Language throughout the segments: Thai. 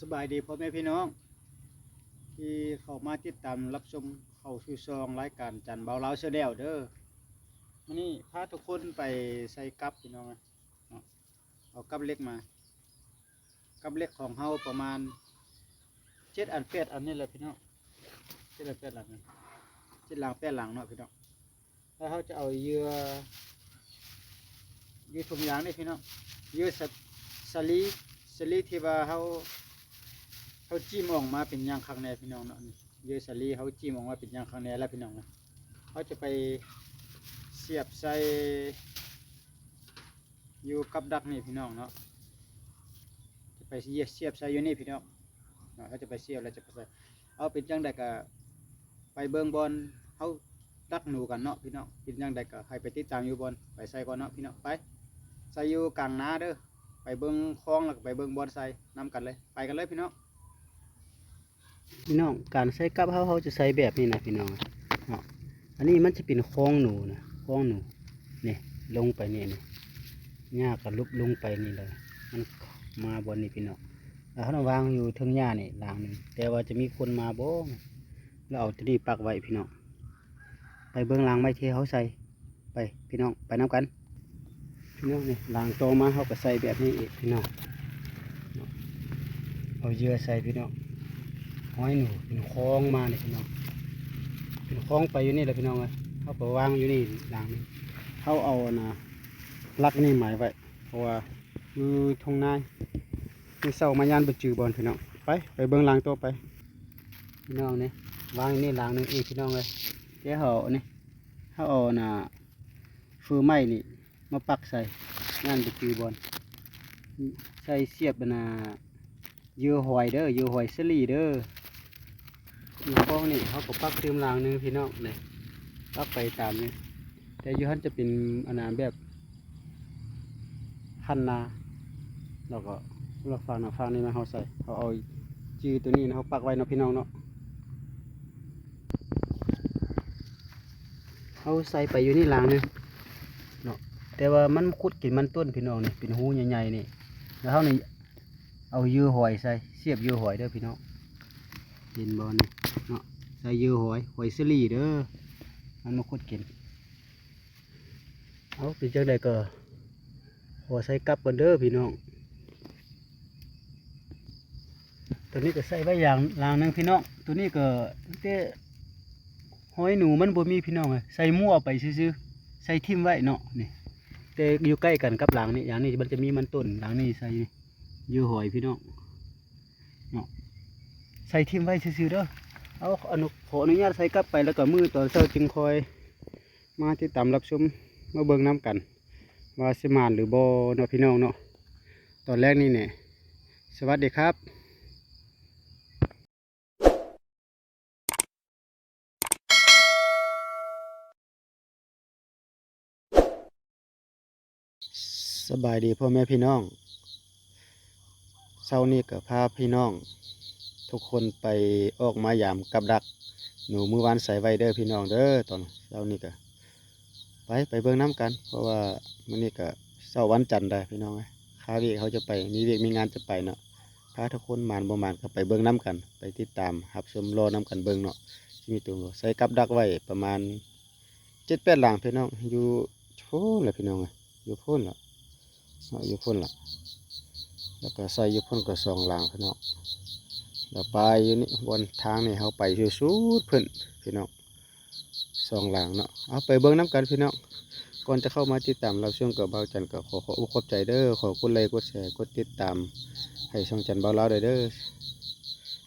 สบายดีพ่อแม่พี่น้อง ที่เข้ามาติดตามรับชมเข้าสู่ซองรายการจันเบาเล้าเชแนลเด้อวันนี้พาทุกคนไปใส่กับพี่น้องเอากับเล็กมา กับเล็กของเฮาประมาณเจ็ดอันแปดอันนี่แหละพี่น้องเจ็ดอันแปดหลังเจ็ดหลังแปดหลังเนาะพี่น้องแล้วเขาจะเอาเยื่อเยื่อถุงยางนี่พี่น้องเยื่อสลีสลีที่ว่าเขา เขาจิ้มออกมาเป็นยางข้างในพี่น้องเนาะเยอสลีเขาจิ้มออกมาเป็นยางข้างในแล้วพี่น้องนะเขาจะไปเสียบใส่อยู่กับดักนี่พี่น้องเนาะจะไปเสียบใส่อยู่นี่พี่น้องเนาะเขาจะไปเสียบแล้วจะไปใส่เอาเป็นจังใดก็ไปเบิ่งบอลเขาดักหนูกันเนาะพี่น้องเป็นจังใดก็ให้ไปติดตามอยู่บอลไปใส่ก่อนเนาะพี่น้องไปใส่อยู่กลางนาเด้อไปเบิ่งคลองแล้วก็ไปเบิ่งบอลใส่นํกันเลยไปกันเลยพี่น้อง พี่น้องการใส่กับเขาเขาจะใส่แบบนี้นะพี่น้องเนาะอันนี้มันจะเป็นโค้งหนูนะโค้งหนูนี่ลงไปนี่นี่หญ้าก็ลุบลงไปนี่เลย มันมาบนนี่พี่น้องแล้วเขาวางอยู่เทิงหญ้านี่หลางนึงแต่ว่าจะมีคนมาบ่แล้วเอาตัวนี้ปักไว้พี่น้องไปเบื้องหลางไม้ที่เขาใส่ไปพี่น้องไปน้ำกันพี่น้องนี่หลางโตมาเขาก็ใส่แบบนี้อีกพี่น้องเอาเยื่อใส่พี่น้อง ห้อยหนูเป็นคลองมาเนี่ยพี่น้องเป็นคลองไปอยู่นี่แหละพี่น้องเลยเขาไปวางอยู่นี่หลังนี้เขาเอานะลักนี่หมายไว้เพราะว่าอยู่ทงนายมีเสามายานไปจือบอลพี่น้องไปไปเบิ้องหลังตัวไปพี่น้องเนี่ยวางอยู่นี่หลังนึงอีกพี่น้องเลยเดี๋ยวเขาเนี่ยเขาเอานะฟืนไม้นี่มาปักใส่งานไปจือบอลใส่เสียบนะเหยื่อหอยเด้อเหยื่อหอยสลีเด้อ อยู่ข้องนี่เขาก็ปักเติมรางนึงพี่น้องเลยปักไปตามนี้แต่ยูฮันจะเป็นอนนาแบบคันนาแล้วก็เราฟังนะฟังนี่มาเขาใส่เขาเอาจือตัวนี้นะเขาปักไว้นะพี่น้องเนาะเขาใส่ไปอยู่นี่รางนึงเนาะแต่ว่ามันคุดกินมันต้นพี่น้องนี่เป็นหูใหญ่ๆนี่แล้วเขานี่เอายื้อหอยใส่เสียบยื้อหอยเด้อพี่น้องเห็นบอลนี่ เนาะใส่ยื้อหอยหอยสลีเด้อมันมาคุดกินเอาเป็นจังไดก็หัวใส่กลับกันเด้อพี่น้องตัวนี้ก็ใส่ไว้อย่างลางหนึงพี่น้องตัวนี้ก็แต่หอยหนูมันบ่มีพี่น้องเลยใส่มั่วไปซื่อๆใส่ทิ่มไว้เนาะนี่แต่อยู่ใกล้กันกับหลังนี่อย่างนี้มันจะมีมันต้นหลังนี้ใส่นี่ยือหอยพี่น้องเนาะใส่ทิมไว้ซื่อๆเด้อ เอาอนุขออนุญาตใส่กลับไปแล้วก็มือตอนเช้าจึงคอย มาติดตามรับชมมาเบิ่งน้ำกัน ว่าสิมานหรือบ่เนาะพี่น้องเนาะตอนแรกนี่เนี่ยสวัสดีครับสบายดีพ่อแม่พี่น้องเช้านี้ก็พาพี่น้อง ทุกคนไปออกมายามกับดัก หนูมือวานใส่ไว้เด้อพี่น้องเด้อตอนเช้านี้ก็ไปไปเบิ่งน้ำกัน เพราะว่ามื้อนี้ก็เช้าวันจันทร์ได้พี่น้องเอ้ค้าเวียกเขาจะไปมีเวียกมีงานจะไปเนาะพาทุกคนมานบ่มานก็ไปเบิ่งน้ำกัน ไปติดตามรับชมรอน้ำกันเบิ่งเนาะสิมีตัวใส่กับดักไว้ประมาณเจ็ดแปดหลังพี่น้องอยู่โพ้นแหละพี่น้องเอ้อยู่โพ้นละเนาะอยู่พุ่นละแล้วก็ใส่อยู่พุ่นก็สองหลังพี่น้อง แล้วไปอยู่นี่บนทางนี่เขาไปอยู่สุดเพิ่นพี่น้องสองหลังเนาะเอาไปเบิ่งน้ำกันพี่น้องก่อนจะเข้ามาติดตามเราช่วงกับเบาจันก็ขอขออุขอบใจเด้อขอกดไลค์กดแชร์กดติดตามให้ช่องจันเบาเล่าเด้อ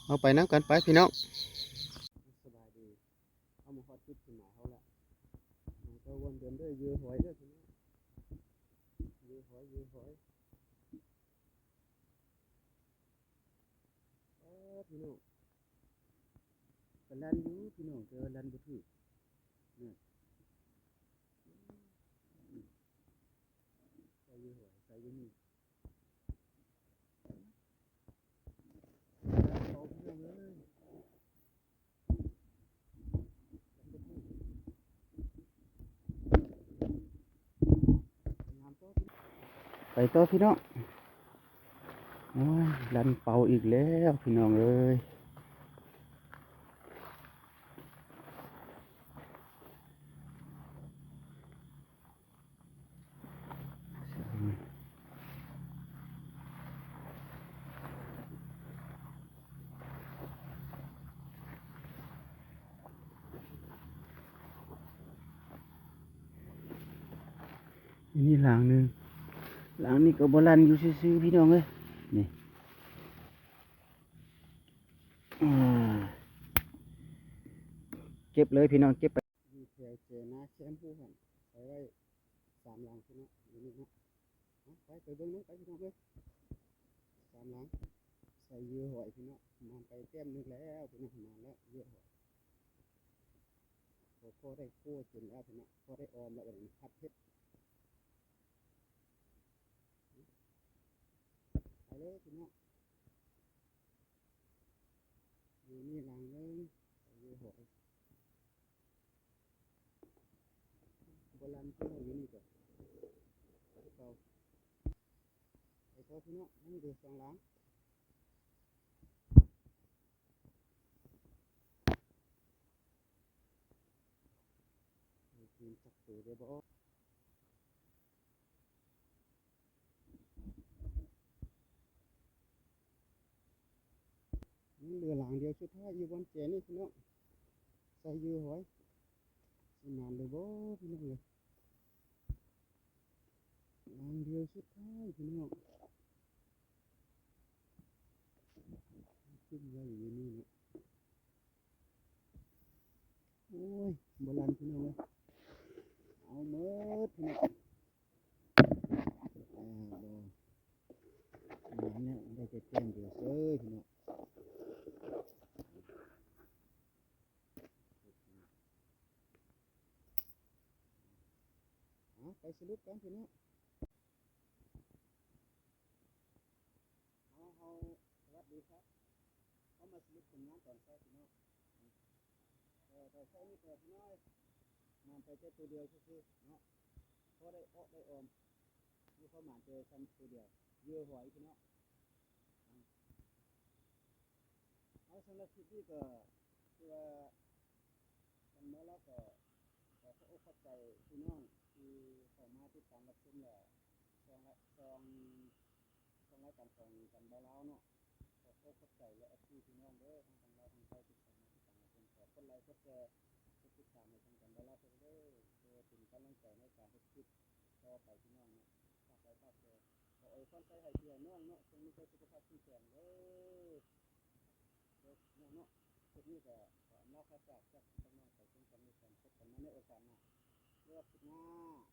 เอาไปน้ำกันไปพี่น้องสบายดีเอามาฮอดจุดที่หมาเขาละมันก็วนเดินเด้อยือหอยเด้อพี่น้องยือหอยยือหอยเออ พี่น้องกลันอยู่พี่น้องเจอลันบุตรนี่ใส่ยือหอยใส่ยือนี่เอาพี่น้องเอ้ยลันบุตรงามโตพี่น้อพี่น้อง โอ้ยลันเป่าอีกแล้วพี่น้องเอ้ยนี่หลังหนึ่งหลังนี้ก็บลันอยู่ซื่อๆพี่น้องเอ้ยนี่อ่าเก็บเลยพี่น้องเก็บไปมีแถวเจนาแชมพูหันไปไว้สามหลังพี่น้องอยู่นี่นะไปไปเบิ่งนู้นไปพี่น้องเอ้ยสามหลังใส่เยื่อหอยพี่น้องมันไปแต้มหนึงแล้วพี่น้องมาแล้วเยื่อหอยพอพอได้กู้กินแล้วพี่น้องพอได้ออมแล้ววันนี้พัดเพชรไปเลยพี่น้องอยู่นี่หลังนึงไปอยู่หอยโบราณที่เราอยู่นี่ก่อนเก่าไป เถอะพี่น้องนั่นดูสองหลังไปกินสักตัวเดียวบ่นี่เรือหลังเดียวชุดท้ายอยู่บนเจนี่พี่น้องใส่ยือหอยสนานเลยบ่พี่น้องเลยหลังเดียวชุดท้ายพี่น้อง ขึ้นไว้อยู่นี่เนาะโอ้ยโบราณพี่น้องเลยเอาเมิดพี่น้องอ่าบ่หลังนี่ยได้จะแจ้งเดียวเซ้ยพี่น้องเอาไปสรุปกันพี่น้องเอาเอาสวัสดีครับเอา มาสรุปผลงานตอนเช้าพี่น้องเออตอนเช้นี่เปิดพี่น้อยมันไปแค่ตัวเดียวซื่อเนาะพอได้ออกได้ออมนี่เขาหมานเจอซ้ำตัวเดียวเยื่อหอยพี่น้องเอาสำหรับคลิปนี้ก็คือว่ากันเมื่อแล้วก็ขอขออกขอบใจพี่น้องที่เข้ามาติดตามรับชมแหละซองละซองซองรายการของกันบ่าวลาวเนาะ ขอขอขอบใจและอปพี่พี่น้องเด้อทั้งทางลาวทางไทยที่เข้ามาติดตามรับชมขอคนไลค์กดแชร์กดติดตามในทางกันบ่าวลาเพิ่นเด้อเพื่อเป็นกำลังใจในการเฮ็ดคลิปต่อไปพี่น้องเนาะฝากไว้ากแชร์ขออวยพรใจให้เพี่น้องเนาะจงมีแต่สุขภาพที่แข็งเด้อเด้อน้องเนาะคลิปนี้ก็ขออำลาจากจากพี่น้องไปจนกันในการพบกันในโอกาสหน้าเลือกหน้า